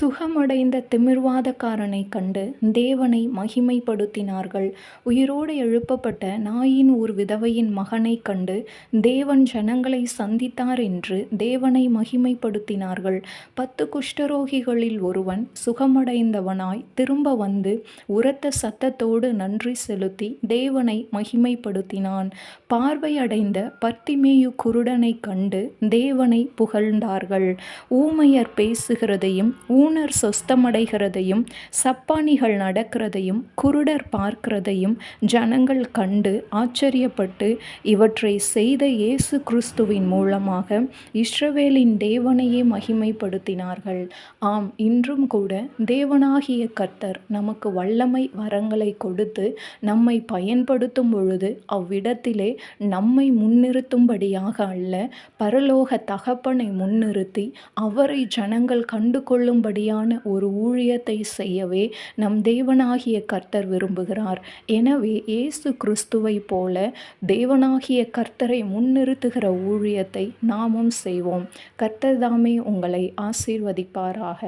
சுகமடைந்த திமிர்வாதக்காரனை கண்டு தேவனை மகிமைப்படுத்தினார்கள். உயிரோடு எழுப்பப்பட்ட நாயின் ஓர் விதவையின் மகனைக் கண்டு தேவன் ஜனங்களை சந்தித்தார் என்று தேவனை மகிமைப்படுத்தினார்கள். பத்து குஷ்டரோகிகளில் ஒருவன் சுகமடைந்தவனாய் திரும்ப வந்து உரத்த சத்தத்தோடு நன்றி செலுத்தி தேவனை மகிமைப்படுத்தினான். பார்வையடைந்த பர்த்திமேயு குருடனைக் கண்டு தேவனை புகழ்ந்தார்கள். ஊமையர் பேசுகிறதையும் ஊனர் சொஸ்தமடைகிறதையும் சப்பானிகள் நடக்கிறதையும் குருடர் பார்க்கிறதையும் ஜனங்கள் கண்டு ஆச்சரியப்பட்டு இவற்றை செய்த இயேசு கிறிஸ்துவின் மூலமாக இஸ்ரவேலின் தேவனையே மகிமைப்படுத்தினார்கள். ஆம் இன்றும் கூட தேவனாகிய கர்த்தர் நமக்கு வல்லமை வரங்களை கொடுத்து நம்மை பயன்படுத்தும் பொழுது அவ்விடத்திலே நம்மை முன்னிறுத்தும்படியாக அல்ல பரலோக தகப்பனை முன்னிறுத்தி அவரை ஜனங்கள் அப்படியான ஒரு ஊழியத்தை செய்யவே நம் தேவனாகிய கர்த்தர் விரும்புகிறார். எனவே இயேசு கிறிஸ்துவைப் போல தேவனாகிய கர்த்தரை முன்னிறுத்துகிற ஊழியத்தை நாமும் செய்வோம். கர்த்தர் தாமே உங்களை ஆசீர்வதிப்பாராக.